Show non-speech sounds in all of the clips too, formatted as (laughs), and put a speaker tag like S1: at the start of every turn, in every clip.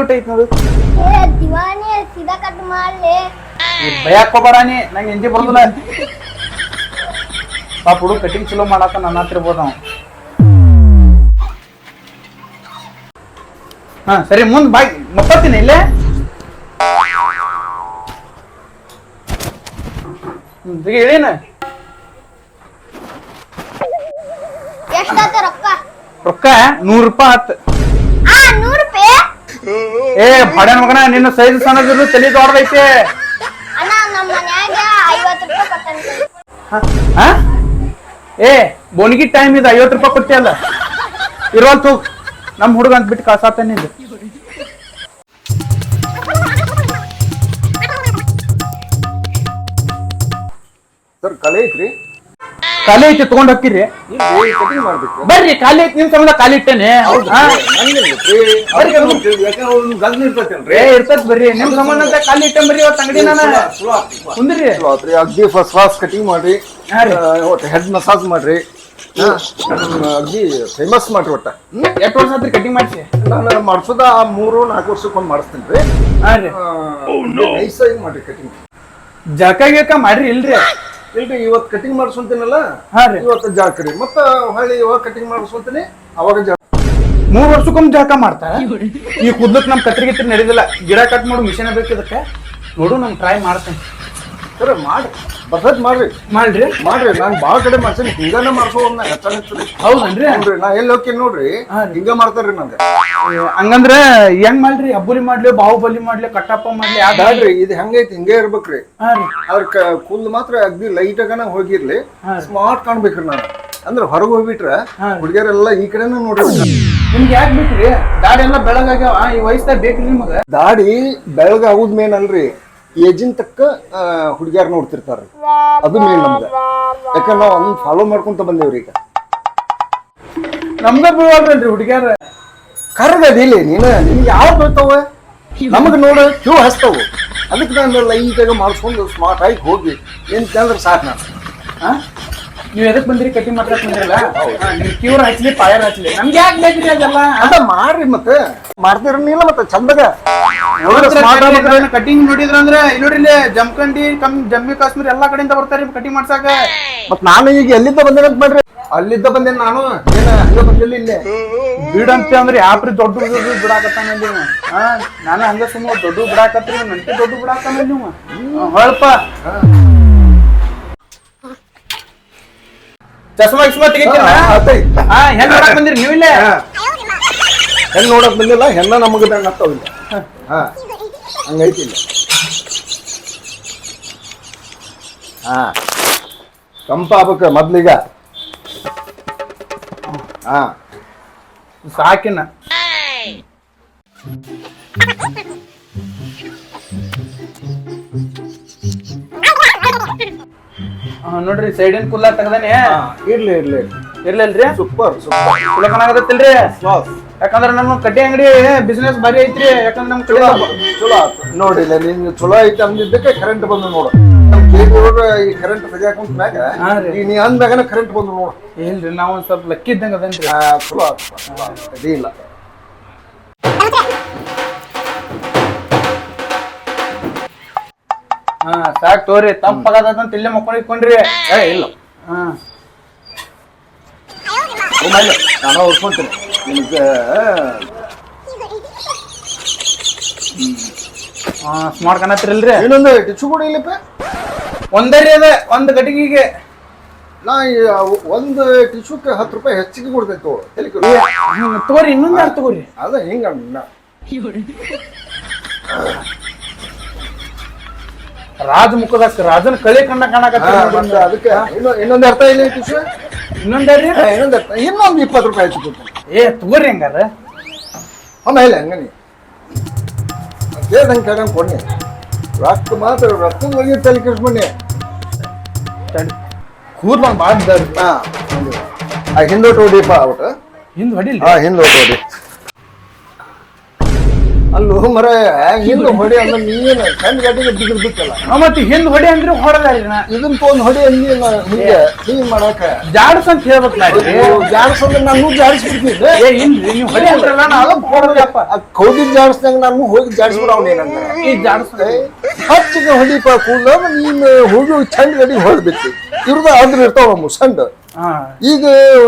S1: Cute ಐತ್ ನೋಡು.
S2: ಏ ದಿವಾನಿ ಸೀದಾ ಕಟ್ ಮಾಡ್ಲಿ.
S1: ಭಯಕ್ ಹೋಗ್ಬೇಡಾನಿ ನಂಗೆ ಎಂಜಿ ಬರೋದಿಲ್ಲ. ಪಾಪ ಹುಡುಗ ಕಟಿಂಗ್ ಚಲೋ ಮಾಡಾಕ ನನ್ನ ಹತ್ರ ಇರ್ಬೋದು ನಾವು ಹಾ ಸರಿ ಮುಂದ್ ಬಾಯ್ ಮಪ್ಪತ್ತೀನಿ ಇಲ್ಲೇ?
S2: ಎಷ್ಟಾತ ರೊಕ್ಕ?
S1: ರೊಕ್ಕ ನೂರ್ ರೂಪಾಯಿ ಆತ್.
S2: ಆ ನೂರು ರೂಪಾಯಿ?
S1: ಏ ಪಡೆ ಮಗನ ನಿನ್ನ ಸೈಜ್ ಸಣ್ಣದ್ರು ತಲೆ ದೊಡ್ಡದೈತೆ.
S2: ಅಣ್ಣ ನಮ್ಮ ಮನ್ಯಾಗ ಐವತ್ತು ರೂಪಾಯಿ ಕೊಟ್ಟಾನ
S1: ಹಾ ಏ ಬೋನಿಗೆ ಟೈಮ್ ಇದೆ ಐವತ್ತು ರೂಪಾಯಿ ಕೊಟ್ಟಿ ಅಲ್ಲ. ಇರೋಲ್ ತೂ ನಮ್ಮ ಹುಡುಗ ಅಂತ ಬಿಟ್ಟು ಕಾಸಾತ ಇದು
S3: ಸರ್ ಕಲೆ ಐತ್ರಿ?
S1: ಖಾಲಿ ಐತಿ ತಗೊಂಡ್ ಹೋಗ್ತೀರಿ.
S3: ಕಟಿಂಗ್ ಮಾಡ್ಬೇಕು
S1: ಬರ್ರಿ ಖಾಲಿ ಐತಿ ನಿಮ್ ಸಂಬಂಧ ಖಾಲಿ ಇಟ್ಟೇನೆ. ಹಾ? ಏ ಇರ್ತದ ಬರ್ರಿ. ನಿಮ್ ಸಂಬಂಧ ಅಂತ ಖಾಲಿ ಇಟ್ಟೆ ಬರ್ರಿ ಇವತ್ತು ಅಂಗಡಿ ನಾನು. ಕುಂದ್ರಿ.
S3: ಅಗ್ದಿ ಫಸ್ಟ್ ಕ್ಲಾಸ್ ಕಟಿಂಗ್ ಮಾಡ್ರಿ.
S1: ಹಾ ರೀ.
S3: ಹೆಡ್ ಮಸಾಜ್ ಮಾಡ್ರಿ. ಹಾ, ಅಗ್ದಿ ಫೇಮಸ್ ಮಾಡ್ರಿ ಒಟ್ಟ.
S1: ಎಷ್ಟು ವರ್ಷ ಆತ್ರಿ ಕಟಿಂಗ್ ಮಾಡಿಸಿ?
S3: ನಾನು ಮಾಡ್ಸೋದ ಆ ಮೂರು ನಾಲ್ಕು ವರ್ಷಕ್ಕೊಂದು ಮಾಡಿಸ್ತೀನಿ ರೀ.
S1: ಹಾ ರೀ.
S3: ನೈಸಾಗಿ ಮಾಡ್ರಿ ಕಟಿಂಗ್
S1: ಜಳಕ ಗಿಳಕ ಮಾಡ್ರಿ ಇಲ್ರಿ.
S3: ಇಲ್ರಿ ಇವತ್ತು ಕಟಿಂಗ್ ಮಾಡಿಸ್ಕೊಂತೀನಲ್ಲ?
S1: ಹಾ ರೀ.
S3: ಇವತ್ತು ಜಾಕರಿ ಮತ್ತ ಹೊಳ್ಳಿ ಇವಾಗ ಕಟಿಂಗ್ ಮಾಡಿಸ್ಕೊಂತೀನಿ? ಅವಾಗ ಜಾಕ
S1: ಮೂರ್ ವರ್ಷಕ್ಕೊಮ್ಮೆ ಜಳಕ ಮಾಡ್ತಾರ. ಈ ಕುದ್ಲಕ್ ನಮ್ ಕತ್ರಿ ಗಿತ್ರಿ ನಡೆದಿಲ್ಲ. ಗಿಡ ಕಟ್ ಮಾಡೋ ಮಿಷನ್ ಬೇಕು ಇದಕ್ಕೆ. ನೋಡು ನಮ್ ಟ್ರೈ ಮಾಡ್ತೇನೆ.
S3: ಸರ್ ಮಾಡ್ರಿ ಬರ್ತೈತ್ ಮಾಡ್ರಿ.
S1: ಮಾಡ್ರಿ.
S3: ಮಾಡ್ರಿ. ನಾನ್ ಬಾಳ ಕಡೆ ಮಾಡ್ಸೀನಿ ಹಿಂಗಾನ ಮಾಡ್ಸೋ ನಾ ಹೆಚ್ಚಾನ ಹೆಚ್ಚು
S1: ಹೌದನ್ರಿ?
S3: ನೋಡ್ರಿ ನಾ ಎಲ್ಲಿ ಹೋಗ್ತೀನಿ ನೋಡ್ರಿ. ಹಿಂಗ ಮಾಡ್ತಾರ್ರಿ ನಂಗೆ.
S1: ಹಂಗಂದ್ರ ಹೆಂಗ್ ಮಾಡ್ರಿ ಹಬ್ಬುಲಿ ಮಾಡ್ಲಿ ಬಾಹುಬಲಿ ಮಾಡ್ಲಿ ಕಟ್ಟಪ್ಪ ಮಾಡ್ಲಿ ಯಾವ್ದ್
S3: ಬ್ಯಾಡ್ರಿ ಇದು ಹೆಂಗೈತಿ? ಹಿಂಗೇ ಇರ್ಬೇಕ್ರಿ. ಅದ್ರ ಕೂಲ್ ಮಾತ್ರ ಅಗ್ದಿ ಲೈಟ್ ಆಗನ ಹೋಗಿರ್ಲಿ. ಸ್ಮಾರ್ಟ್ ಕಾಣ್ಬೇಕ್ರಿ ನಾನು. ಅಂದ್ರೆ ಹೊರಗೆ ಹೋಗ್ಬಿಟ್ರ. ಹುಡುಗಿಯರೆಲ್ಲ ಈ ಕಡೆನ ನೋಡ್ರಿ.
S1: ನಿಮ್ಗೆ ಯಾಕೆ ಬಿಟ್ರಿ? ದಾಡಿ ಎಲ್ಲ ಬೆಳಗಾಗ್ಯಾವ. ಈ ವಯಸ್ಸಾಗ ಬೇಕ್ರಿ ನಿಮಗ?
S3: ದಾಡಿ ಬೆಳಗಾಗುದ್ ಮೇನ್ ಅಲ್ರಿ. ಏಜಿನ್ ತಕ್ಕ ಹುಡುಗಿಯರ್ ನೋಡ್ತಿರ್ತಾರ್ರಿ ಅದು ಮೇನ್ ನಮ್ಗೆ ಯಾಕಂದ್ರೆ ನಾವು ಅದನ್ನ ಫಾಲೋ ಮಾಡ್ಕೊಂತ ಬಂದೇವ್ರಿ ಈಗ.
S1: ನಮ್ಗ ಬೀಳ್ರಿ ಹುಡುಗಿಯಾರ.
S3: ಕರ್ಗ ಅದಿಲ್ಲ ನೀನ ನಿನ್ಗೆ ಯಾವ ಬೀಳ್ತಾವ ನಮಗ್ ನೋಡು ಕ್ಯೂ ಹಚ್ತಾವು? ಅದಕ್ಕೆ ನಾನು ಲೈಟ್ ಆಗಿ ಮಾಡಿಸ್ಕೊಂಡು ಸ್ಮಾರ್ಟ್ ಆಗಿ ಹೋಗಿ ಏನ್ ಕೇಳಿದ್ರೆ ಸಾಕು ನಾನು.
S1: ಹಾ ನೀವ್ ಎದಕ್ ಬಂದಿರಿ? ಕಟಿಂಗ್ ಮಾಡ್ಲಕ್ ಬಂದಿರಲ್ಲ? ಕ್ಯೂರ್ ಹಚ್ಲಿ ಪಾಯರ್ ಹಚ್ಲಿ ನಮ್ಗೆ ಯಾಕೆ ಬೇಕ್ರಿ ಅದೆಲ್ಲ?
S3: ಅದ ಮಾಡ್ರಿ ಮತ್ತೆ. ಮಾಡ್ತಿರಲಿಲ್ಲ ಮತ್ತೆ ಚಂದಗ.
S1: ಕಟಿಂಗ್ ನೋಡಿದ್ರ ಅಂದ್ರೆ ಇಲ್ಲಿ ನೋಡ್ರಿ ಇಲ್ಲಿ ಜಮಖಂಡಿ ಕಮ್ ಜಮ್ಮು ಕಾಶ್ಮೀರ್ ಎಲ್ಲಾ ಕಡೆಯಿಂದ ಬರ್ತಾರೆ ಕಟಿಂಗ್ ಮಾಡ್ಸಾಕ
S3: ಮತ್ ನಾನು ಈಗ ಎಲ್ಲಿಂದ ಬಂದಿರ ಅಂತ ಮಾಡ್ರಿ. ಅಲ್ಲಿದ್ದ ಬಂದೇನ್ ನಾನು? ಏನ ಹಂಗ ಬಂದಿಲ್ಲ ಇಲ್ಲೇ.
S1: ಬೀಡಂತೆ ಅಂದ್ರೆ ಯಾಪ್ರಿ ದೊಡ್ಡ ದೊಡ್ಡ ಬಿಡಾಕತ್ತಾನ ನೀವು ಹಾ ನಾನು ಹಂಗ ಸುಮ್ಮ ದೊಡ್ಡ ಬಿಡಾಕತ್ರಿ ನಂಟಿ ದೊಡ್ಡ ಬಿಡಾಕತ್ತಾನ ನೀವು ಹೊಳಪ ಚಸ್ಮಾ ಗಿಸ್ಮಾ ತೆಗಿತೀರ ಹೆಂಗ್ ಮಾಡಕ್ ಬಂದಿರಿ ನೀವು ಇಲ್ಲೇ?
S3: ಹೆಣ್ ನೋಡಕ್ ಬಂದಿಲ್ಲ ಹೆಣ್ಣ ನಮಗ ಬೆಣ್ಣ ಹತ್ತಾವಿಲ್ಲ ಹಾ. ಹಂಗೈತಿ ಇಲ್ಲ. ಹಾ. ಕಂಪ ಆಗ್ಬೇಕ ಮೊದ್ಲೀಗ. ಹಾ.
S1: ಸಾಕಿನ. ನೋಡ್ರಿ ಸೈಡಿನ ಕುಲ್ಲ ತೆಗ್ದಾನೆ
S3: ಇರ್ಲಿ ಇರ್ಲಿ.
S1: ಇರ್ಲಿಲ್ರಿ?
S3: ಸೂಪರ್ ಸೂಪರ್ ಬಾಸ್
S1: ಯಾಕಂದ್ರ ನಮ್ಮ ಕಟ್ಟಿ ಅಂಗಡಿ ಬಿಸ್ನೆಸ್ ಭಾರಿ ಐತ್ರಿ ಯಾಕಂದ್ರೆ ನಮ್ ಕಡೆ
S3: ಚಲೋ ನೋಡಿ ಇಲ್ಲಿ ನಿಮ್ಗೆ ಚಲೋ ಐತಿ ಅಂದಿದ್ದಕ್ಕೆ ಕರೆಂಟ್ ಬಂದು ನೋಡು. ಈ ಕರೆಂಟ್ ತೆಗಿಯಾಕುಂತ ಮ್ಯಾಗ
S1: ಹಾ ರೀ.
S3: ಈಗ ನೀ ಅಂದ್ಮ್ಯಾಗನ ಕರೆಂಟ್ ಬಂದು ನೋಡು.
S1: ಇಲ್ರಿ ನಾವ್ ಒಂದ್ ಸ್ವಲ್ಪ ಲಕ್ಕಿ ಇದ್ದಂಗ ಅದನ್ರಿ.
S3: ಚಲೋ ಆತು ಚಲೋ ಆತು. ಇಲ್ಲ.
S1: ಹಾ ಸಾಕ್ ತೋರಿ ತಪ್ಪಾಗದಂತ ಇಲ್ಲೇ ಮಕ್ಕೊಂಡ್ ಇಟ್ಕೊಂಡ್ರಿ
S3: ಏ ಇಲ್ಲ.
S1: ಹಾ.
S3: ಒಮ್ಮೆ ನಾನು ಹೊರ್ಕೊಂತೀನಿ ನಿಮ್ಗೆ
S1: ಹಾ ಸ್ಮಾರ್ಟ್ ಕಾಣತ್ತಿರಲ್ರಿ
S3: ಇನ್ನೊಂದು ಟಿಚ್ಚು ಕೂಡ ಇಲ್ಲಪ್ಪ?
S1: ಒಂದರಿ ಅದ ಒಂದ್ ಗಟಿಗೆಗೆ.
S3: ನಾ ಒಂದು ಟಿಶ್ಯೂಕ್ಕೆ ಹತ್ತು ರೂಪಾಯಿ ಹೆಚ್ಚಿಗೆ ಕೊಡ್ತೈತು ತಲೆ ಕೆಡು.
S1: ಹ್ಮ್, ತಗೋರಿ ಇನ್ನೊಂದು ಯಾರು ತಗೋರಿ?
S3: ಅದ ಹಿಂಗ
S1: ರಾಜ ಮುಖದಾಗ ರಾಜನ ಕಳೆ ಕಣ್ಣ ಕಾಣಕತ್ತ
S3: ಅದಕ್ಕೆ ಇನ್ನೊ- ಇನ್ನೊಂದು ಅರ್ಥ ಇಲ್ಲ
S1: ಇನ್ನೊಂದರಿ
S3: ಹಾ, ಇನ್ನೊಂದು ಅರ್ಥ. ಇನ್ನೊಂದು ಇಪ್ಪತ್ತು ರೂಪಾಯಿ ಹೆಚ್ಚು
S1: ಏ ತಗೋರಿ ಹಂಗಾರ.
S3: ಆಮೇಲೆ ಹಂಗ ನೀ ಕೇಳ್ದಂಗೆ ಕೇಳಂಗೆ ಕೊಡ್ನಿ. ರಕ್ತ ಮಾತ್ರ ರಕ್ತ ಹೋಗಿ ತಲೆ ಕೆಡ್ಸ್ಕೊಂಡಿ
S1: ಕೂದ್ಲ ಬಾಳ ಇದ್ದಾವ್ರಿ
S3: ಹಾ ಹಿಂದೋಟ್ ಹೊಡಿಪ್ಪ ಒಟ್ಟು
S1: ಹಿಂದ್ ಹೊಡಿಲ್
S3: ಹಾ ಹಿಂದೋಟ್ ಹೊಡಿ ಅಲ್ಲ ಮರ ಹಿಂದ್ ಹೊಡೆ ಅಂದ್ರೆ ನೀನು ಗಡ್ಡಿಗೆ ಬಿಗಿದ್ ಬಿಟ್ಟಲ್ಲ?
S1: ಆ, ಮತ್ತೆ ಹಿಂದ್ ಹೊಡೆ ಅಂದ್ರೆ ಹೊಡೆದಾರಿ ನಾ
S3: ಇದನ್ ತೊಗೊಂಡ್ ಹೊಡಿ ಅಂದಿ ಹಿಂಗೆ ಹಿಂಗ್ ಮಾಡಾಕ
S1: ಜಾಡ್ಸ್ ಅಂತ ಹೇಳ್ಬೇಕಲ್ಲ ಜಾಡ್ಸ್
S3: ಅಂದ್ರೆ ನಾನು ಜಾಡಿಸ್ಬಿಡ್ತೀನಿ.
S1: ಏ ಇಲ್ರಿ ನೀವು ಹೊಡಿ ಅಂದ್ರಲ್ಲ ನಾ ಅದಕ್ಕೆ ಹೊಡೆದಪ್ಪ
S3: ಆ ಕೌದಿ ಜಾಡಿಸ್ದಂಗ ನಾನು ಹೋಗಿ ಜಾಡಿಸ್ಬಿಡ ಅವನೇನಂತ
S1: ಈ ಜಾಡ್ಸ್
S3: ಹಚ್ಚಿಗೆ ಹೊಡಿಪ ಕೂದ ನೀನು ಹೋಗಿ ಚಂದ ಗಡಿ ಹೊಡ್ಬಿಟ್ಟು ಇರ್ದ ಅದ್ರ ಇರ್ತಾವ ನಮ್ಮ
S1: ಹಾ
S3: ಈಗ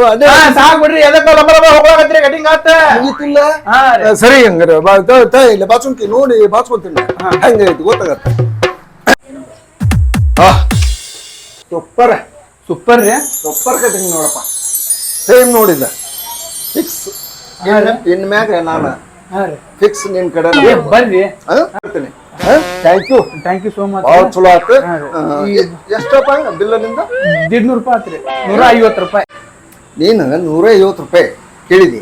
S3: ಅದೇ
S1: ಸಾಕ್ ಬಿಡ್ರಿ ಎದಕ್ಕ ಲಂಬ ಲಂಬ ಹೋಗ್ಲಾಕತ್ರಿ ಕಟಿಂಗ್ ಆತ?
S3: ಮುಗಿತಿಲ್ಲ.
S1: ಹಾ
S3: ಸರಿ ಹಂಗಾರೆ ಬಾ ತ- ಇಲ್ಲ ಬಾಚುಂಕಿ ನೋಡಿ ಬಾಚ್ಕೊಂತೀನಿ ಹಂಗೈತಿ ಗೊತ್ತಾಗತ್ತೆ. ಸೂಪರ್
S1: ಸೂಪರ್ ರೀ.
S3: ಸೂಪರ್ ಕಟಿಂಗ್ ನೋಡಪ್ಪ. ಸೇಮ್ ನೋಡಿದ ಫಿಕ್ಸ್ ಇನ್ ಮ್ಯಾಗ ನಾನು ಫಿಕ್ಸ್ ನಿನ್ ಕಡೆ
S1: ಬರ್ರಿ.
S3: Thank you
S1: thank you so much
S3: ಭಾಳ ಚಲೋ ಆಯ್ತು ಎಷ್ಟು ಎಷ್ಟಪ್ಪ ಬಿಲ್ಲ ನಿಂದ
S1: ದಿಡ್ನೂರು ರೂಪಾಯಿ ಆತ್ರಿ ನೂರ ಐವತ್ತು ರೂಪಾಯಿ.
S3: ನೀನು ನೂರ ಐವತ್ತು ರೂಪಾಯಿ ಕೇಳಿದಿ.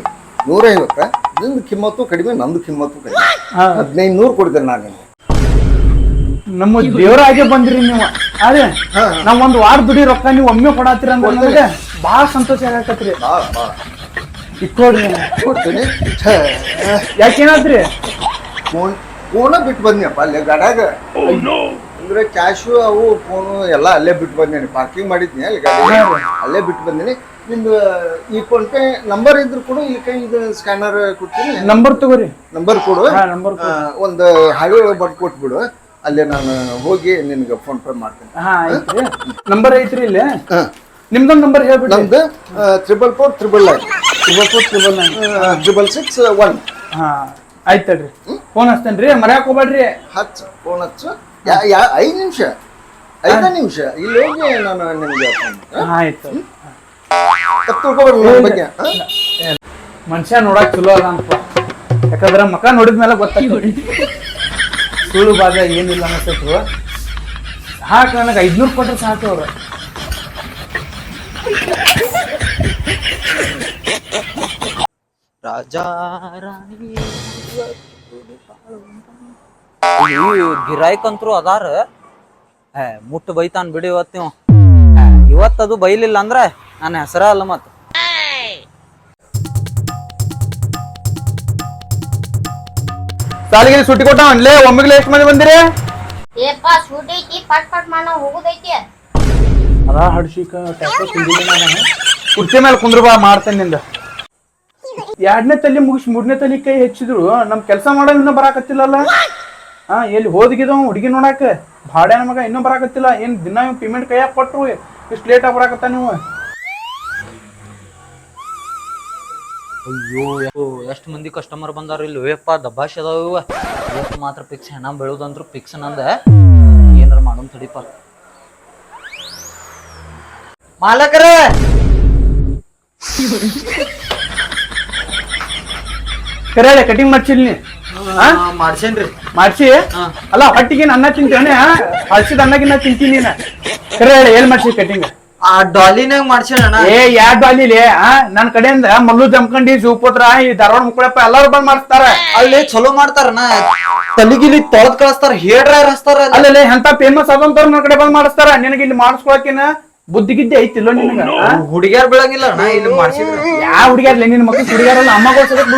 S3: ನೂರ ಐವತ್ತು ನಿಂದು ಕಿಮ್ಮತ್ತು ಕಡಿಮೆ ನಂದು ಕಿಮ್ಮತ್ತು ಕಡಿಮೆ. ಹದಿನೈದು ನೂರು ಕೊಡ್ತೇನೆ ನಾನು ನಿಮ್ಗೆ
S1: ನಮ್ಮ ದೇವರಾಗೆ ಬಂದ್ರಿ ನೀವು. ಅದೇ. ನಾವ್ ಒಂದ್ ವಾರ ದುಡಿ ರೊಕ್ಕ ನೀವು ಒಮ್ಮೆ ಕೊಡತ್ತೀರ ಅಂದ್ರೆ ಭಾಳ ಸಂತೋಷ ಆಗಕತ್ರಿ
S3: ಭಾಳ ಭಾಳ.
S1: ಏನಾದ್ರಿ
S3: ಕೊಡ್ತೀನಿ.
S1: ಯಾಕೇನಾತ್ರಿ
S3: ಫೋನ್ ಫೋನ ಬಿಟ್ಟು ಬಂದ್ನಪ್ಪ ಅಲ್ಲೇ ಗಾಡ್ಯಾಗ. ಅಂದ್ರೆ ಕ್ಯಾಶು ಅವು ಫೋನು ಎಲ್ಲ ಅಲ್ಲೇ ಬಿಟ್ಟು ಬಂದೇನಿ. ಪಾರ್ಕಿಂಗ್ ಮಾಡಿದ್ನಿ ಅಲ್ಲಿ ಗಾಡಿ. ಅಲ್ಲೇ ಬಿಟ್ಟು ಬಂದೇನೆ. ನಿಮ್ದು ಈ ಫೋನ್ ಪೇ ನಂಬರ್ ಇದ್ರು ಕೂಡ ಇಲ್ಲಿ ಕೈ ಇದು ಸ್ಕ್ಯಾನರ್ ಕೊಡ್ತೀನಿ.
S1: ನಂಬರ್ ತಗೋರಿ.
S3: ನಂಬರ್ ಕೊಡು.
S1: ಹಾ ನಂಬರ್
S3: ಒಂದು ಹಾಗೆ ಬರ್ದು ಕೊಟ್ಬಿಡು. ಅಲ್ಲೇ ನಾನು ಹೋಗಿ ನಿನ್ಗೆ ಫೋನ್ ಪೇ ಮಾಡ್ತೀನಿ.
S1: ನಂಬರ್ ಐತ್ರಿ ಇಲ್ಲಿ. ನಿಮ್ದೊಂದು ನಂಬರ್ ಹೇಳ್ಬಿಟ್ಟು
S3: ನಮ್ದು ತ್ರಿಬಲ್ ಫೋರ್ ತ್ರಿಬಲ್ ನೈನ್
S1: ಇವತ್ತು triple nine
S3: triple six one
S1: ಹಾ ಆಯ್ತು ತಡ್ರಿ. ಫೋನ್ ಹಚ್ತೇನ್ರಿ ಮರ್ಯಾಕ್ ಹೋಗ್ಬೇಡ್ರಿ.
S3: ಹಚ್ಚ ಫೋನ್ ಹಚ್ಚು. ಯಾ ಯಾ ಐದು ನಿಮಿಷ ಐದ ನಿಮಿಷ. ಇಲ್ಲಿ ಹೋಗಿ ನಾನು ನಿಮಗೆ
S1: ಆಯ್ತು.
S3: ತಿಳ್ಕೊಬೇಡ ನನ್ನ ಬಗ್ಗೆ. ಹಾ?
S1: ಮನುಷ್ಯ ನೋಡಕ್ ಚಲೋ ಅಲ್ಲ ಅಂತ. ಯಾಕಂದ್ರ ಮಕ ನೋಡಿದ್ಮೇಲೆ ಗೊತ್ತಾಗ್ತದೆ. ಸುಳ್ಳು ಬಾದ ಏನಿಲ್ಲ ಅನ್ನಿಸ್ತು ಹಾಕ ನನಗೆ ಐದ್ನೂರು ಕೊಟ್ರೆ ಸಾಕು ಅವ್ರು.
S4: ರಾಜಾ ರಾಣಿ ಗಿರಾಯ್ಕಂತ್ರು ಅದಾರ. ಏ ಮುಟ್ಟು ಬೈತಾನ್ ಬಿಡಿ ಇವತ್ತು ನೀವು ಇವತ್ತದು ಬೈಲಿಲ್ಲ ಅಂದ್ರೆ ನನ್ನ ಹೆಸರ ಅಲ್ಲ ಮತ್.
S1: ಸಾಲಿಗೆ ಸುಟ್ಟಿ ಕೊಟ್ಟ ಅನ್ಲೇ ಒಮ್ಮಿಗೆ ಎಷ್ಟು ಮಂದಿ ಬಂದಿರಿ?
S2: ಏಪ್ಪ ಸೂಟಿ ಐತಿ ಪಟ್ ಪಟ್ ಮಾಡ ಹೋಗುದೈತಿ.
S1: ಅದ ಹಡ್ಸಿಕ ಕುರ್ಚಿ ಮೇಲೆ ಕುಂದ್ರಬಾ ಮಾಡ್ತೇನೆ ನಿಂದ. ಎರಡನೇ ತಲೆ ಮುಗಿಸಿ ಮೂರನೇ ತಲೆ ಕೈ ಹೆಚ್ಚಿದ್ರು, ನಮ್ ಕೆಲಸ ಮಾಡೋ ಇನ್ನೂ ಬರಾಕತ್ತಿಲ್ಲಲ್ಲ? ಹಾ, ಎಲ್ಲಿ ಹೋದ್ಗಿದವ ಹುಡುಗಿ ನೋಡಾಕ? ಭಾಡ್ಯಾನ ಮಗ ಇನ್ನೂ ಬರಾಕತ್ತಿಲ್ಲ, ಏನ್ ದಿನ ಪೇಮೆಂಟ್ ಕೈಯಾಗ ಕೊಟ್ರು, ಇಷ್ಟು ಲೇಟ್ ಆಗಿ ಬರಾಕತ್ತ ನೀವು?
S4: ಅಯ್ಯೋ ಎಷ್ಟು ಮಂದಿ ಕಸ್ಟಮರ್ ಬಂದಾರ ಇಲ್ಲಿ, ಯಪ್ಪ, ದಬ್ಬಾಶ್ ಅದಾವ ಮಾತ್ರ ಪಿಕ್ಸ್ ಹೆಣ ಬೆಳೋದಂದ್ರು ಪಿಕ್ಸ್ ನಂದ. ಏನಾರ ಮಾಡೋನ್ ತಡಿಪ. ಮಾಲಕರ!
S1: ಕರೆ ಕಟಿಂಗ್ ಮಾಡ್ಸಿಲ್ ನೀ
S4: ಮಾಡ್ಸೇನ್ರಿ
S1: ಮಾಡ್ಸಿ. ಅಲ್ಲ ಹೊಟ್ಟಿಗೆ ಅನ್ನ ತಿಂತೇನೆ ಹಳ್ಸಿದ ಅನ್ನಗಿನ್ನ ತಿಂತೀನಿ ನೀನ. ಕರೆ ಹೇಳಿ ಏನ್ ಮಾಡ್ಸಿ ಕಟಿಂಗ್
S4: ಆ ಡಾಲಿನಾಗ ಮಾಡ್ಸೇನ
S1: ಏ ಯಾ ಡಾಲಿಲಿ ನನ್ ಕಡೆಯಿಂದ ಮಲ್ಲು ಜಮ್ಕಂಡಿ ಸೂಪತ್ರ ಈ ಧಾರವಾಡ ಮುಕ್ಕಳಪ್ಪ ಎಲ್ಲಾರು ಬಂದ್ ಮಾಡ್ತಾರ
S4: ಅಲ್ಲಿ ಚಲೋ ಮಾಡ್ತಾರನ ತಲಿಗಿಲಿ ತೊಳೆದ್ ಕಳಿಸ್ತಾರ ಹೇಡ್ರ ಹಸ್ತಾರ
S1: ಅಲ್ಲಲ್ಲಿ ಎಂತ ಫೇಮಸ್ ಆದಂತವ್ರು ನನ್ನ ಕಡೆ ಬಂದ್ ಮಾಡಿಸ್ತಾರ. ನಿನಗೆ ಇಲ್ಲಿ ಮಾಡಿಸ್ಕೊಳಕಿನ ಬುದ್ಧಿ ಗಿದ್ದಿ ಐತಿಲ್ಲೋ ನಿನಗ?
S4: ಹುಡುಗಿಯರ್ ಬೀಳಂಗಿಲ್ಲ. ಯಾವ ಇಲ್ಲಿ ಮಾಡ್ಸಿದ್ರ.
S1: ಯಾ ಹುಡುಗಿಯರ್ಲಿ ಅಮ್ಮ ಕೊಡ್ಸೋದಕ್ಕೆ ಬಿಡುಗಲ್ಲ ಅಮ್ಮಗಳು ಸದಕ್?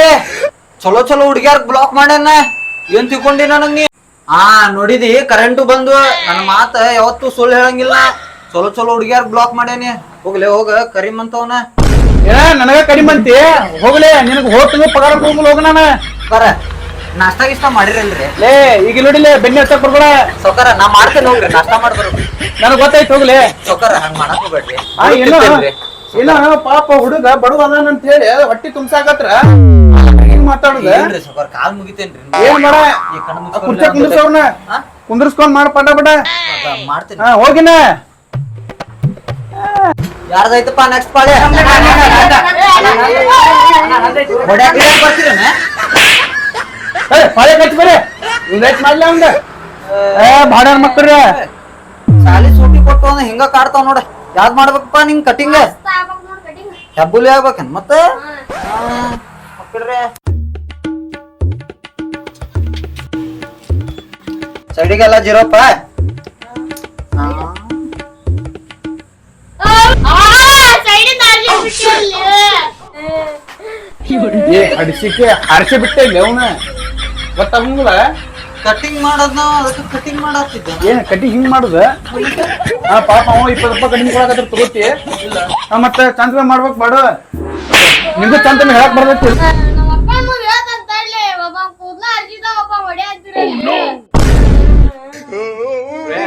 S4: ಏ ಚಲೋ ಚಲೋ ಹುಡುಗಿಯಾರ ಬ್ಲಾಕ್ ಮಾಡ್ಯಾನ. ಏನ್ ತಿಳ್ಕೊಂಡಿ ನನಗ್ ನೀ? ಆ ನೋಡಿದಿ ಕರೆಂಟ್ ಬಂದು ನನ್ನ ಮಾತ ಯಾವತ್ತೂ ಸುಳ್ಳು ಹೇಳಂಗಿಲ್ಲ. ಚಲೋ ಚಲೋ ಹುಡುಗಿಯಾರ ಬ್ಲಾಕ್ ಮಾಡ್ಯಾನಿ. ಹೋಗ್ಲೆ ಹೋಗ ಕರಿಮಂತವನ
S1: ಏ ನನಗ ಕಡಿಮೆ ಅಂತಿ. ಹೋಗ್ಲಿ ನಿನಗ ಹೋಗ್ತೀನಿ ಪಗಾರ ಹೋಗ್ಲಿ ಹೋಗ ನಾನು.
S4: ಬರ. ನಾಷ್ಟಾ ಗಿಷ್ಟ ಮಾಡಿರಲ್ರಿ
S1: ಲೇ ಈಗ ನೋಡಿಲ್ಲ ಬೆನ್ನಿ ಹಚ್ಚಕ್ ಬರ್ಬೇಡ
S4: ಸೌಕರ ನಾ ಮಾಡ್ತೇನೆ ಹೋಗ್ರಿ ನಾಷ್ಟಾ ಮಾಡ್ಬಾರ
S1: ನನಗ್ ಗೊತ್ತಾಯ್ತು ಹೋಗ್ಲಿ
S4: ಸೌಕರ ಹಂಗ ಮಾಡಕ್ ಹೋಗ್ಬೇಡ್ರಿ
S1: ಆ ಏನೋ
S4: ಗೊತ್ತಿರ್ತೇನ್ರಿ.
S1: ಏನೋ ಪಾಪ ಹುಡುಗ ಬಡವ ಅದಾನ ಅಂತ ಹೇಳಿ ಹೊಟ್ಟಿ ತುಂಬಸಾಕತ್ರ ಹಿಂಗ್ ಮಾತಾಡುದ
S4: ಏನ್ರಿ ಸೌಕರ್ ಕಾಲ್ ಮುಗಿತೇನ್ರಿ
S1: ಏನ್ ಮಾಡ
S4: ಈ ಕಣ್ಣ್
S1: ಆ
S4: ಮುಚ್ಕೊಂಡ್
S1: ಕುರ್ಚಿ ಕುಂದ್ರಸವ್ರನ್ನ
S4: ಹಾ?
S1: ಕುಂದ್ರಸ್ಕೊಂಡ್ ಮಾಡ ಪಟ ಪಟ
S4: ಅದ ಮಾಡ್ತೇನೆ
S1: ಹಾ ಹೋಗಿನ
S4: ಯಾರ್ದೈತಪ್ಪ ನೆಕ್ಸ್ಟ್ ಪಾಳೆ ಹೊಡ್ಯಾಕ್ ಗಿಡ್ಯಾಕ್ ಬರ್ತೀರೇನ?
S1: ಏ ಪಾಳೆ ಕಟ್ಟಿ ಬರ್ರಿ ಲೇಟ್ ಮಾಡ್ಲಿ ಅವಂದ ಏ ಬಾಡ್ಯಾರ ಮಕ್ಕಳ್ರಿ.
S4: ಸಾಲಿ ಸೂಟಿ ಕೊಟ್ಟು ಅವ್ನ ಹಿಂಗ ಕಾಡ್ತಾವ ನೋಡ. ಯಾವ್ದ್ ಮಾಡ್ಬೇಕಪ್ಪ ನಿಂಗ್ ಕಟಿಂಗ್
S2: ನೋಡ್ ಕಟಿಂಗ್
S4: ಹೆಬ್ಬುಲಿ ಆಗ್ಬೇಕನ್ ಮತ್ತ? ಮಕ್ಕಳ್ರೆ. ಸೈಡಿಗೆಲ್ಲ ಜೀರೋಪ್ಪ.
S1: ಅಡಿಸಿಕೆ ಹರ್ಸೆ ಬಿಟ್ಟೆ ಅವನ. ಗೊತ್ತಾಗಂಗಿಲ್ಲ
S4: ಕಟಿಂಗ್ ಮಾಡೋದ್ ನಾವ್ ಅದಕ್ಕೆ ಕಟಿಂಗ್ ಮಾಡತ್ತಿದ್ದೆ
S1: ಏನ್ ಕಟಿಂಗ್ ಹಿಂಗ್ ಮಾಡುದ? ಹಾ ಪಾಪ ಅವ ಇಪ್ಪತ್ತು ರೂಪಾಯಿ ಕಡಿಮೆ ಕೊಡಕತ್ರ ತಗೋತಿ. ಹಾ ಮತ್ತೆ ಚಂದ ಮಾಡ್ಬೇಕು ಬಾಡ. ನಿಮ್ಗೂ ಚಂದ ಹೇಳಕ್ ಬರ್ತೈತಿ
S2: ನಮ್ಮ ಅಪ್ಪ ಅಮ್ಮ ಹೇಳ್ತಾನ್ ತಡ್ಲಿ. ಒಬ್ಬ ಕೂದ್ಲ ಹರ್ಸಿದ ಒಬ್ಬ ಹೊಡೆ ಹತ್ತಿರ
S1: ಏ,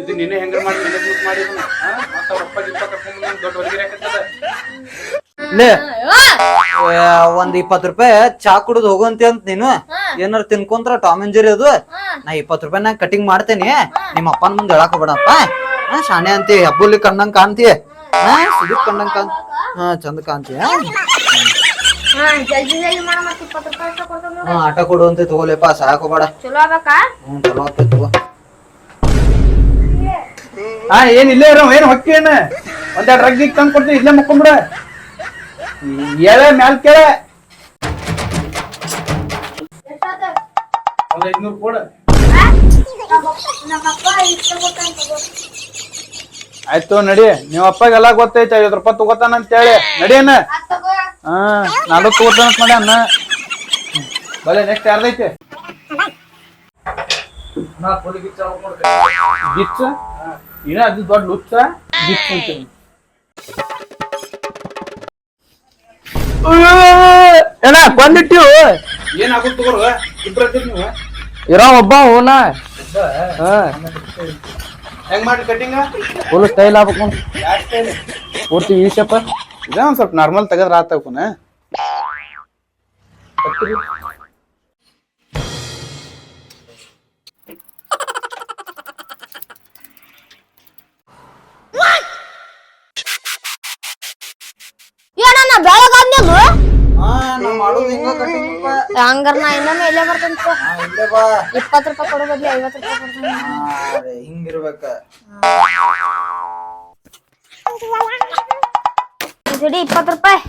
S1: ಇದು ನಿನ್ನೆ ಹೆಂಗ್ರ ಮಾಡಿ ಮ್ಯಾನೇಜ್ಮೆಂಟ್ ಮಾಡಿ ಮತ್ತೆ ಹಾ? ಮತ್ತ ಅವ್ರ ಅಪ್ಪ ಗಿಪ್ಪ ಕರ್ಕೊಂಡ್ ಬಂದ್ ದೊಡ್ಡ ಹಾಕತ್ತದ.
S4: ಲೇ ಒಂದ್ ಇಪ್ಪತ್ ರೂಪಾಯಿ ಚಾ ಕುಡಿದ್ ಹೋಗಂತಿ ಅಂತ ನೀನು. ಏನಾರ ತಿನ್ಕೊಂತ್ರ ಟಾಮ್ ಅಂಡ್ ಜೆರಿ ಅದು. ನಾ ಇಪ್ಪತ್ ರೂಪಾಯಿ ನಾ ಕಟಿಂಗ್ ಮಾಡ್ತೇನಿ. ನಿಮ್ಮ ಅಪ್ಪನ ಮುಂದೆ ಹೇಳಕ್ ಹೋಗ್ಬೇಡಪ್ಪ. ಶಾಣೆ ಶಾನೆ ಅಂತಿ ಹಬ್ಬಲಿ ಕಣ್ಣಂಗ್ ಕಾಣ್ತಿ. ಹಾ. ಕಣ್ಣಂಗ್ ಕಾಣ್ ಹಾ ಚಂದ ಕಾಣ್ತಿ ಹಾ. ಆಟ ಕೊಡು ಅಂತ ತಗೋಲೇಪ್ಪ ಸಾಕು ಬೇಡ
S2: ಚಲೋ
S4: ಹ್ಮ್ ಚಲೋ ಆಗ್ತೈತಿ ತಗೋ.
S1: ಹಾ ಏನ್ ಇಲ್ಲೇ ಇರೋ ಏನ್ ಹೊಕ್ಕಿ ಏನ? ಒಂದೆರಡು ರಗ್ ಗಿಗ್ ತಂದ್ ಕೊಡ್ತೀನಿ ಇಲ್ಲೇ ಮಕ್ಕೊಂಬಿಡ. ಎಳೆ ಮ್ಯಾಲ್ ಕೇಳೆ ಒಂದ್ ಐದ್ನೂರು ಕೊಡ.
S2: ನಮ್ಮ
S1: ಆಯ್ತು ನಡಿ. ನೀವ್ ಅಪ್ಪಗೆಲ್ಲ ಗೊತ್ತೈತೆ ಐವತ್ ರೂಪಾಯಿ ತಗೋತಾನ ಅಂತ ಹೇಳಿ
S2: ನಡಿ ಅಣ್ಣ.
S1: ಹಾ ನಾನು ತಗೋತಾನ ಅಂತ ಮಾಡಿ ಅಣ್ಣ. ಬಲೆ ನೆಕ್ಸ್ಟ್ ಯಾರ್ದೈತೆ? ಗಿಚ್ಚ ಇನ್ನ ಅದು ದೊಡ್ಡ ಲುಚ್ಚ? ಗಿಚ್ಚ ಅಂತೀನಿ
S5: ಏನ ಬಂದಿಟ್ಟಿವು
S1: ಏನಾಗುತ್ತೆ ತಗೋರು ಇಬ್ರು ನೀವು?
S5: ಇರೋ ಒಬ್ಬ ಹೂನ.
S1: ಹೆಂಗ್ ಮಾಡಿ ಕಟಿಂಗ?
S5: ಫುಲ್ ಸ್ಟೈಲ್ ಆಗ್ಬೇಕು.
S1: ಯಾಕೆ
S5: ಪೂರ್ತಿ ಈ ಶೇಪ
S1: ಇದ ಒಂದ್ ಸ್ವಲ್ಪ ನಾರ್ಮಲ್ ತೆಗದ್ರ ಆತವನ
S2: ಹಂಗಾರ ನಾ ಇನ್ನೊಮ್ಮೆ ಇಲ್ಲೇ ಬರ್ತೇನೆ ತಗೋ.
S4: ಹಾ ಇಲ್ಲೇ ಬಾ.
S2: ಇಪ್ಪತ್ತು ರೂಪಾಯಿ ಕೊಡೋ ಬದ್ಲಿ ಐವತ್ತು ರೂಪಾಯಿ ಕೊಡ್ತಾನೆ.
S4: ಹಾ, ರೇ, ಹಿಂಗಿರ್ಬೇಕ.
S2: ಜಡಿ ಇಪ್ಪತ್ತು ರೂಪಾಯಿ.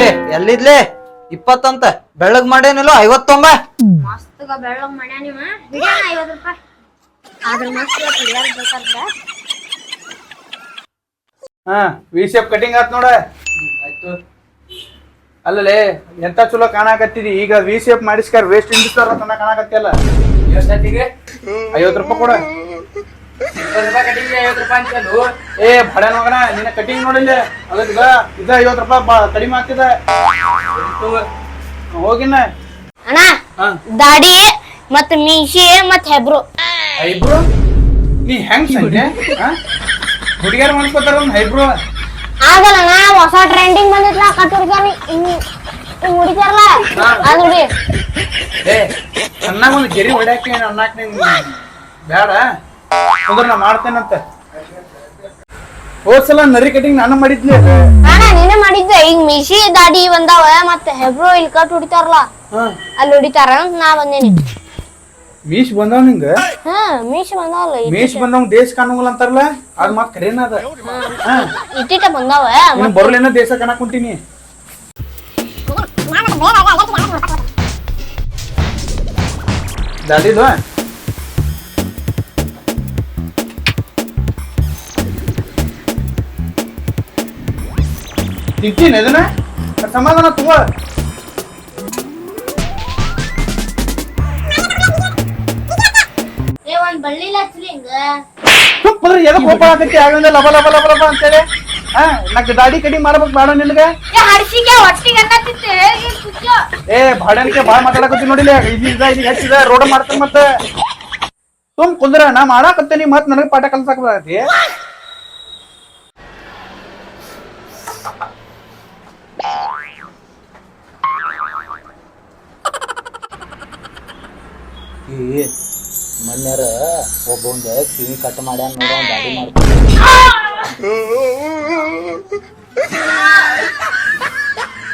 S4: ಏ ಎಲ್ಲಿದ್ಲೆ? ಇಪ್ಪತ್ತಂತ. ಬೆಳಗ್ ಮಾಡೇನಿಲ್ಲ ಐವತ್ತೊಂಬ?
S2: ಮಸ್ತ್ಗ ಬೆಳ್ಳಗ್ ಮಾಡ್ಯಾ ನೀವ ಹಿಡಿಯೋಣ ಐವತ್ತು ರೂಪಾಯಿ. ಆದ್ರ ಮಸ್ತ್
S1: ಹಾ ವಿ ಶೇಪ್ ಕಟಿಂಗ್ ಆತ್ ನೋಡ. ಆಯ್ತು. ಅಲ್ಲಲೇ ಎಂತ ಚಲೋ ಕಾಣಕತ್ತಿದಿ ಈಗ ವಿ ಶೇಪ್ ಮಾಡಿಸ್ಕಾರ ವೇಸ್ಟ್ ಇಂಡಿಸ್ತಾರ ತನ ಕಾಣಾಕತ್ತಿಯಲ್ಲ ಐವತ್ ಐವತ್ತು ರೂಪಾಯಿ ಕೊಡ. ಏ ಬಡ ಮಗನ ನಿನ್ನ ಕಟಿಂಗ್ ನೋಡಿಲ್ಲ? ಅದಕ್ಕ ಇದ ಐವತ್ತು ರೂಪಾಯಿ ಬಾ- ಕಡಿಮೆ ಆಗ್ತಿದ. ಹೋಗಿನ
S2: ಅಣ್ಣ ದಾಡಿ ಮತ್ತ ಮೀಸಿ ಮತ್ ಹೆಬ್ರು.
S1: ಹೈಬ್ರೋ ನೀ ಹೆಂಗ್ ಸಂಜೆ? ಹುಡುಗಿಯರ್ ಮಾಡ್ಕೋತಾರ ಒಂದ್ ಹೈಬ್ರೋ.
S2: ಆಗಲ್ಲ ಹೊಸ ಟ್ರೆಂಡಿಂಗ್ ಬಂದಿತ್ಲ ಕಟ್ಟುರ್ಗಾನಿ ಹುಡುಗಿಯರ್ಲ ಅದು ನೋಡಿ.
S1: ಏ ಚೆನ್ನಾಗ ಒಂದು ಗೆರಿ ಹೊಡ್ಯಾಕೆ ಅನ್ನಕ್ ನಿಂಗ್ ಬೇಡ ಅಂದ್ರೆ ನಾ ಮಾಡ್ತೇನಂತ. ಹೋದ್ ಸಲ ನರಿ ಕಟಿಂಗ್ ನಾನು ಮಾಡಿದ್ಲಿ
S2: ಅಣ್ಣ ನೀನೇ ಮಾಡಿದ್ದೆ. ಈಗ ಮಿಶಿ ದಾಡಿ ಬಂದಾವ ಮತ್ತೆ ಹೆಬ್ರು ಇಲ್ಲಿ ಕಟ್ ಹೊಡಿತಾರಲ್ಲ. ಅಲ್ಲಿ ಹೊಡಿತಾರ. ನಾ ಬಂದೇನಿ.
S1: ಮೀಸ್ ಬಂದವ್ ನಿಂಗ?
S2: ಹಾ ಮೀಸಿ ಬಂದಾವಲ್ಲ
S1: ಮೀಸ್ ಬಂದವ್ ದೇಶ ಕಾಣಂಗಿಲ್ಲ ಅಂತಾರಲ್ಲ? ಅದ್ ಮತ್ ಕರೇನ ಅದ?
S2: ಇಟ್ಟಿಟ ಬಂದಾವ
S1: ನೀನ್ ಬರ್ಲೇನ ದೇಶ ಕಾಣಕ್ ಕುಂತೀನಿ. ದಾದಿದು ತಿಂತೀನಿ ಅದನ್ನ ಸಮಾಧಾನ ತಗೋ.
S2: ಏ ಒಂದ್ ಬಳ್ಳಿಲ ಹಚ್ಲಿ ಹಿಂಗ.
S1: ಸುಮ್ಮನೆ ಎದಕ್ ಕೋಪ ಆಗತ್ತೆ? ಲಬ ಲಬ ಲಬ ಲಬ ಅಂತೇಳಿ. ಹಾ ನಾಕ್ ದಾಡಿ ಕಡಿ ಮಾಡ್ಬೇಕು ಬೇಡ ನಿನಗ.
S2: ಏ ಹಡ್ಸಿಗೆ ಹೊಟ್ಟಿಗೆ ಅನ್ನತ್ತಿತ್ತೆ
S1: ಏ ಭಾಡನ್ಕೆ ಬಾಳ ಮಾತಾಡಕತ್ತಿ ನೋಡಿಲ್ಲ ಇಲ್ಲಿಂದ ಇಲ್ಲಿ ಹಚ್ಚಿದ ರೋಡ್ ಮಾಡ್ತಾನ ಮತ್ತ. ತುಮ್ ಕುಂದ್ರ ನಾ ಮಾಡಾಕತ್ತೇನಿ ಮತ್ ನನಗ ಪಾಠ ಕಲ್ಸಾಕ ಬರತಿ
S4: ಈ ಮನ್ಯಾರ ಒಬ್ಬೊಂದ ಕಿವಿ ಕಟ್ ಮಾಡ್ಯಾನ ನೋಡ ಗಾಡಿ ಮಾಡ್ಕೊಂಡು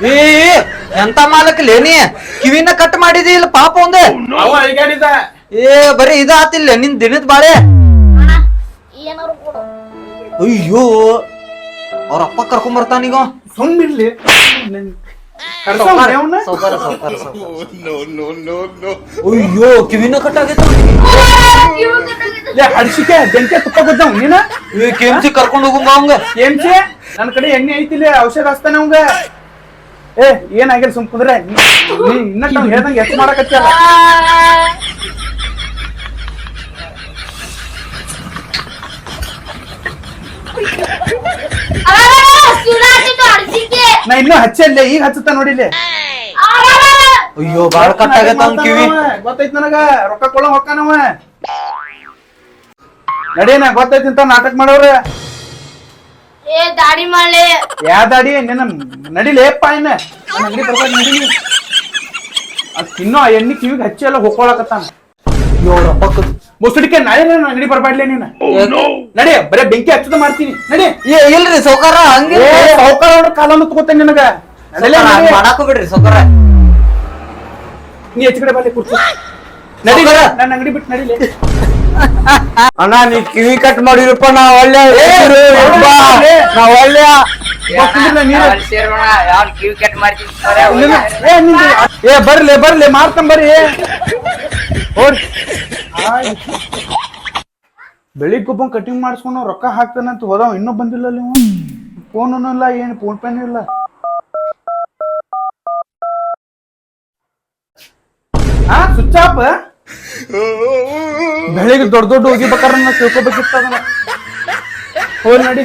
S4: ಏ ಎಂತ ಮಾಲಕ್ ಲೇನಿ ಕಿವಿನ ಕಟ್ ಮಾಡಿದಿ ಇಲ್ಲ ಪಾಪ ಒಂದ?
S1: ಅವ ಅಳಿಗಾಡಿದ
S4: ಏ ಬರೀ ಇದ ಆತಿಲ್ಲ ನಿನ್ ದಿನದ ಬಾಳೆ.
S2: ಏನಾರು ಕೊಡು.
S4: ಅಯ್ಯೋ ಅವ್ರ ಅಪ್ಪ ಕರ್ಕೊಂಡ್ ಬರ್ತಾನೀಗ.
S1: ಸುಮ್ಮಿರ್ಲಿ (laughs)
S4: ಅಯ್ಯೋ ಕಿವಿನ
S1: ಹಡ್ಸಿಕೆ ಬೆಂಕಿ ತುಪ್ಪ ಗೊತ್ತವ್ ನೀನ?
S4: ಕರ್ಕೊಂಡ್ ಅವಂಗ
S1: ಏನ್ಸೆ ನನ್ ಕಡೆ ಎಣ್ಣೆ ಐತಿಲ್ಲ ಔಷಧ ಹಚ್ತಾನೆ ಅವಂಗ. ಏ ಏನಾಗಿಲ್ಲ ಸುಮ್ ಕುಂದ್ರೆ ನೀ ಇನ್ನ ಹೇಳ್ದಂಗೆ ಎಷ್ಟು ಮಾಡಕತ್ತಿಯಲ್ಲ ನಾ ಇನ್ನೂ ಹಚ್ಚಲ್ಲ ಈಗ ಹಚ್ಚುತ್ತ ನೋಡಿ
S4: ಅಯ್ಯೋ ಬಾಳ ಕಟ್ ಆಗತ್ತ ಕಿವಿ.
S1: ಗೊತ್ತೈತ್ ನನಗ. ರೊಕ್ಕ ಕೊಡ ಹೊಕ್ಕಾನವ. ನಡೀನ ಗೊತ್ತೈತಿ ಅಂತ ನಾಟಕ ಮಾಡೋರ.
S2: ಏ ದಾಡಿ ಮಾಡ್ಲಿ
S1: ಯಾ ದಾಡಿ ನಿನ್ನ ನಡಿಲೇಪ್ಪ ಇನ್ನ. ಅಂಗಡಿ ಅದ್ ತಿನ್ನೋ ಆ ಎಣ್ಣೆ ಕಿವಿಗೆ ಹಚ್ಚಿ ಎಲ್ಲ ಹೊಕ್ಕೊಳಕತ್ತಾನ.
S4: ಅಯ್ಯೋ ರೊಕ್ಕ
S1: ಮುಸುಡಿಕೆ ನಾಳೆ ನಾನು ಅಂಗಡಿ ಬರ್ಬಾಡ್ಲೆ ನೀನ? ನಡಿ ಬರೇ ಬೆಂಕಿ ಹಚ್ಚದ ಮಾಡ್ತೀನಿ. ನಡಿ.
S4: ಏ ಇಲ್ರಿ ಸೌಕಾರ ಹಂಗೆ
S1: ಸೌಕಾರ ಕಾಲನ್ನು ತಗೋತೇನೆ ನಿನಗ. ನಡಿಲೇ ನಡಿ.
S4: ಮಾಡಾಕು ಬಿಡ್ರಿ ಸೌಕಾರ
S1: ನೀ ಹೆಚ್ಚು ಕಡೆ ಬರ್ಲಿ ಕೂರ್ಚು ನಡಿ
S4: ಸಾವ್ಕಾರ.
S1: ನನ್ನ ಅಂಗಡಿ ಬಿಟ್ಟು ನಡಿಲಿ.
S5: ಅಣ್ಣ ನೀ ಕಿವಿ ಕಟ್ ಮಾಡಿರಪ್ಪ ನಾ ಒಳ್ಳೆ ಹೆಸ್ರು. ನಾ ಒಳ್ಳೆ.
S1: ಕುಂದ್ರಲ್ಲ ನೀನು?
S6: ಕಿವಿ ಕಟ್ ಮಾಡ್ತೀನಿ?
S1: ಏ ನಿಂದು ಏ ಬರ್ಲಿ ಬರ್ಲಿ ಮಾಡ್ತಾನ ಬರ್ರಿ. ಓಡ್. ಬೆಳಿಗ್ಗೆ ಒಬ್ಬ ಕಟಿಂಗ್ ಮಾಡಿಸ್ಕೊಂಡು ರೊಕ್ಕ ಹಾಕ್ತಾನಂತ ಹೋದವ. ಇನ್ನೂ ಬಂದಿಲ್ಲ ಅಲ್ಲಿ ಫೋನು ಇಲ್ಲ, ಏನು ಫೋನ್ ಪೇನು ಇಲ್ಲ. ಹಾ ಸ್ವಿಚ್ ಆಫ್ ಬೆಳಿಗ್ಗೆ ದೊಡ್ಡ ದೊಡ್ಡ ಹೋಗಿ ಬೇಕಾದ್ರೆ ತಿಳ್ಕೊಬೇಕಿತ್ತು ಅದನ್ನ. ಫೋನ್ ನಡಿ